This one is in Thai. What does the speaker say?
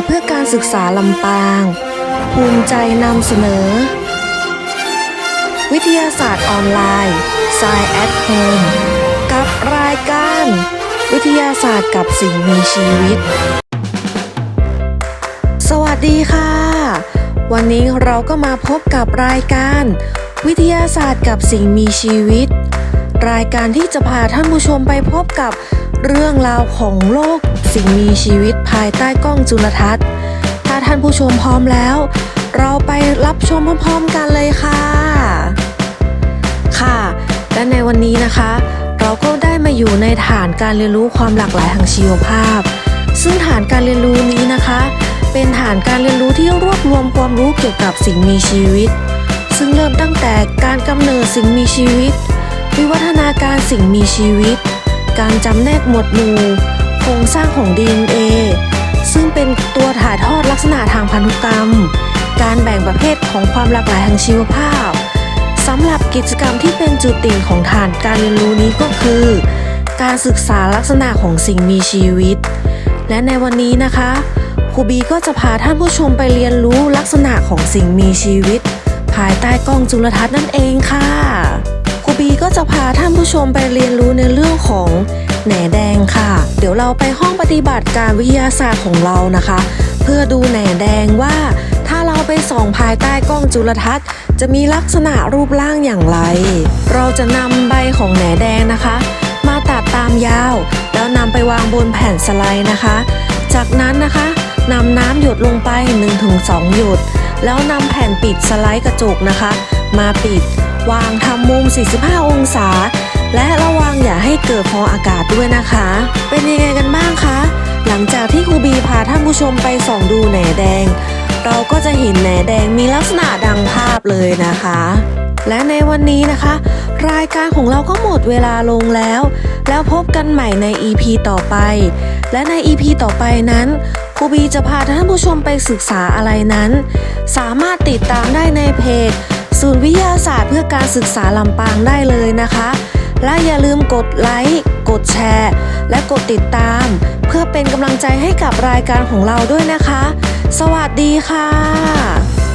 ศึกษาลำปาง ภูมิใจนำเสนอ วิทยาศาสตร์ออนไลน์ Science at Home กับรายการ วิทยาศาสตร์กับสิ่งมีชีวิต สวัสดีค่ะ วันนี้เราก็มาพบกับรายการ วิทยาศาสตร์กับสิ่งมีชีวิต รายการที่จะพาท่านผู้ชมไปพบกับเรื่องราวของโลก สิ่งมีชีวิตภายใต้กล้องจุลทรรศน์ ถ้าท่านผู้ชมพร้อมแล้ว เราไปรับชมพร้อมๆกันเลยค่ะ ค่ะ และในวันนี้นะคะ เราก็ได้มาอยู่ในฐานการเรียนรู้ความหลากหลายทางชีวภาพ ซึ่งฐานการเรียนรู้นี้นะคะ เป็นฐานการเรียนรู้ที่รวบรวมความรู้เกี่ยวกับสิ่งมีชีวิต ซึ่งเริ่มตั้งแต่การกำเนิดสิ่งมีชีวิต วิวัฒนาการสิ่งมีชีวิต การจำแนกหมวดหมู่ โครงสร้างของ DNA ซึ่งเป็นตัวถ่ายทอดลักษณะทางพันธุกรรม การแบ่งประเภทของความหลากหลายทางชีวภาพสำหรับกิจกรรมที่เป็นจุดเด่นของฐานการเรียนรู้นี้ก็คือ การศึกษาลักษณะของสิ่งมีชีวิต และในวันนี้นะคะครูบีก็จะพาท่านผู้ชมไปเรียนรู้ลักษณะของสิ่งมีชีวิต ภายใต้กล้องจุลทรรศน์นั่นเองค่ะ บีก็จะพาท่านผู้ชมไปเรียนรู้ในเรื่องของแหนแดงค่ะ เดี๋ยวเราไปห้องปฏิบัติการวิทยาศาสตร์ของเรานะคะ เพื่อดูแหนแดงว่า ถ้าเราไปส่องภายใต้กล้องจุลทรรศน์ จะมีลักษณะรูปร่างอย่างไร เราจะนำใบของแหนแดงนะคะ มาตัดตามยาว แล้วนำไปวางบนแผ่นสไลด์นะคะ จากนั้นนะคะนำน้ำหยดลงไป 1-2 หยด แล้วนำแผ่นปิดสไลด์กระจกนะคะ มาปิด วางทำมุม 45 องศา และระวังอย่าให้เกิดฟองอากาศด้วยนะคะ เป็นยังไงกันบ้างคะ หลังจากที่ครูบีพาท่านผู้ชมไปส่องดูแหนแดง เราก็จะเห็นแหนแดงมีลักษณะดังภาพเลยนะคะ และในวันนี้นะคะ รายการของเราก็หมดเวลาลงแล้ว แล้วพบกันใหม่ใน EP ต่อไป และใน EP ต่อไปนั้นครูบีจะพาท่านผู้ชมไปศึกษาอะไรนั้น สามารถติดตามได้ในเพจ ศูนย์วิทยาศาสตร์เพื่อการศึกษาลำปางได้เลยนะคะ และอย่าลืมกดไลค์กดแชร์ และกดติดตาม เพื่อเป็นกำลังใจให้กับรายการของเราด้วยนะคะ สวัสดีค่ะ